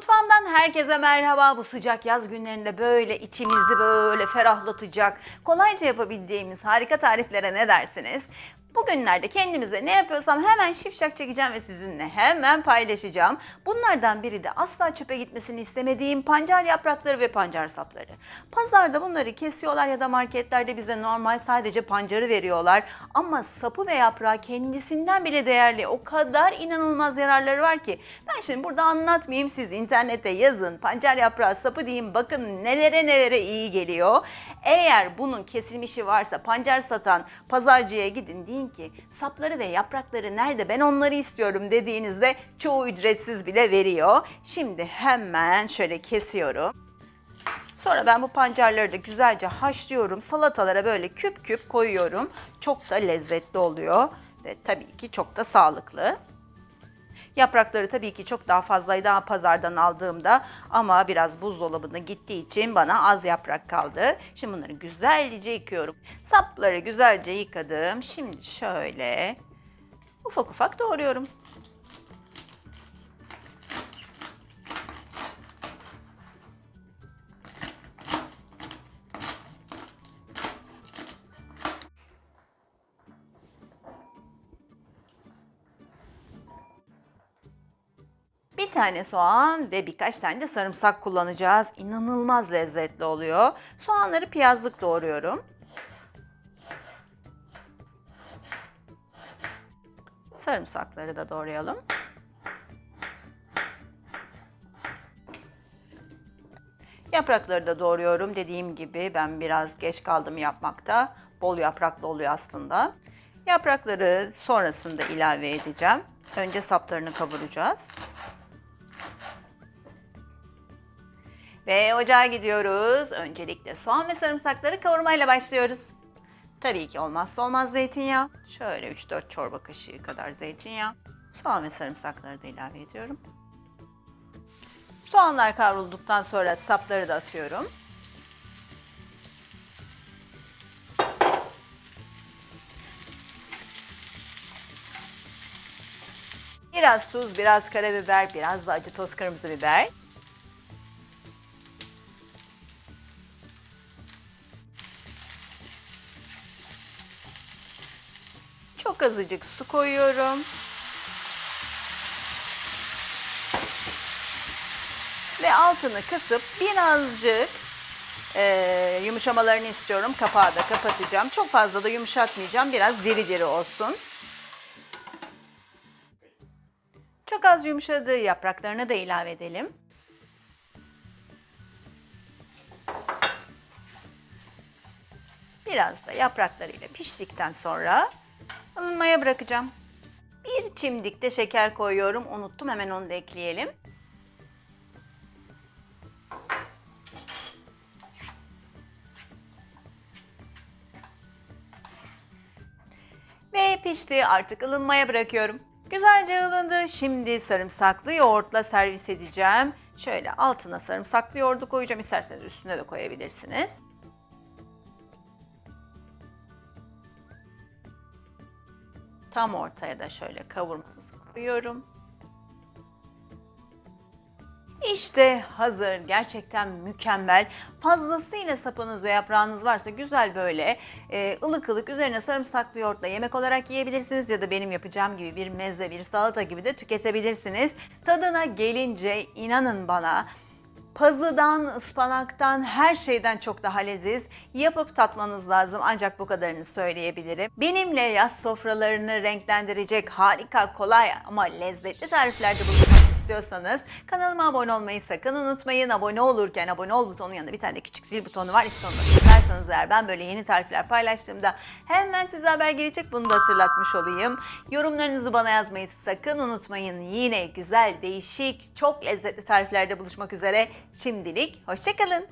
Mutfağımdan herkese merhaba. Bu sıcak yaz günlerinde böyle içimizi böyle ferahlatacak, kolayca yapabileceğimiz harika tariflere ne dersiniz? Bugünlerde kendimize ne yapıyorsam hemen şipşak çekeceğim ve sizinle hemen paylaşacağım. Bunlardan biri de asla çöpe gitmesini istemediğim pancar yaprakları ve pancar sapları. Pazarda bunları kesiyorlar ya da marketlerde bize normal sadece pancarı veriyorlar. Ama sapı ve yaprağı kendisinden bile değerli. O kadar inanılmaz yararları var ki. Ben şimdi burada anlatmayayım siz internette yazın. Pancar yaprağı sapı deyin bakın nelere nelere iyi geliyor. Eğer bunun kesilmişi varsa pancar satan pazarcıya gidin deyin ki sapları ve yaprakları nerede ben onları istiyorum dediğinizde çoğu ücretsiz bile veriyor. Şimdi hemen şöyle kesiyorum. Sonra ben bu pancarları da güzelce haşlıyorum. Salatalara böyle küp küp koyuyorum. Çok da lezzetli oluyor ve tabii ki çok da sağlıklı. Yaprakları tabii ki çok daha fazlaydı daha pazardan aldığımda ama biraz buzdolabına gittiği için bana az yaprak kaldı. Şimdi bunları güzelce yıkıyorum. Sapları güzelce yıkadım. Şimdi şöyle ufak ufak doğruyorum. Bir tane soğan ve birkaç tane de sarımsak kullanacağız. İnanılmaz lezzetli oluyor. Soğanları piyazlık doğruyorum. Sarımsakları da doğrayalım. Yaprakları da doğruyorum. Dediğim gibi ben biraz geç kaldım yapmakta. Bol yapraklı oluyor aslında. Yaprakları sonrasında ilave edeceğim. Önce saplarını kavuracağız. Ve ocağa gidiyoruz. Öncelikle soğan ve sarımsakları kavurmayla başlıyoruz. Tabii ki olmazsa olmaz zeytinyağı. Şöyle 3-4 çorba kaşığı kadar zeytinyağı. Soğan ve sarımsakları da ilave ediyorum. Soğanlar kavrulduktan sonra sapları da atıyorum. Biraz tuz, biraz karabiber, biraz da acı toz kırmızı biber. Çok azıcık su koyuyorum. Ve altını kısıp birazcık eee, yumuşamalarını istiyorum. Kapağı da kapatacağım. Çok fazla da yumuşatmayacağım. Biraz diri diri olsun. Çok az yumuşadığı yapraklarını da ilave edelim. Biraz da yapraklarıyla piştikten sonra ılınmaya bırakacağım. Bir çimdik de şeker koyuyorum. Unuttum hemen onu da ekleyelim. Ve pişti artık ılınmaya bırakıyorum. Güzelce ılındı. Şimdi sarımsaklı yoğurtla servis edeceğim. Şöyle altına sarımsaklı yoğurdu koyacağım. İsterseniz üstüne de koyabilirsiniz. Tam ortaya da şöyle kavurmamızı koyuyorum. İşte hazır. Gerçekten mükemmel. Fazlasıyla sapınız ve yaprağınız varsa güzel böyle e, ılık ılık üzerine sarımsaklı yoğurtla yemek olarak yiyebilirsiniz ya da benim yapacağım gibi bir meze, bir salata gibi de tüketebilirsiniz. Tadına gelince inanın bana Pazıdan, ıspanaktan, her şeyden çok daha leziz. Yapıp tatmanız lazım ancak bu kadarını söyleyebilirim. Benimle yaz sofralarını renklendirecek harika, kolay ama lezzetli tariflerde bulunmak istiyorsanız kanalıma abone olmayı sakın unutmayın. Abone olurken abone ol butonun yanında bir tane de küçük zil butonu var. İşte onu tıklarsanız eğer ben böyle yeni tarifler paylaştığımda hemen size haber gelecek. Bunu da hatırlatmış olayım. Yorumlarınızı bana yazmayı sakın unutmayın. Yine güzel, değişik, çok lezzetli tariflerde buluşmak üzere. Şimdilik hoşçakalın.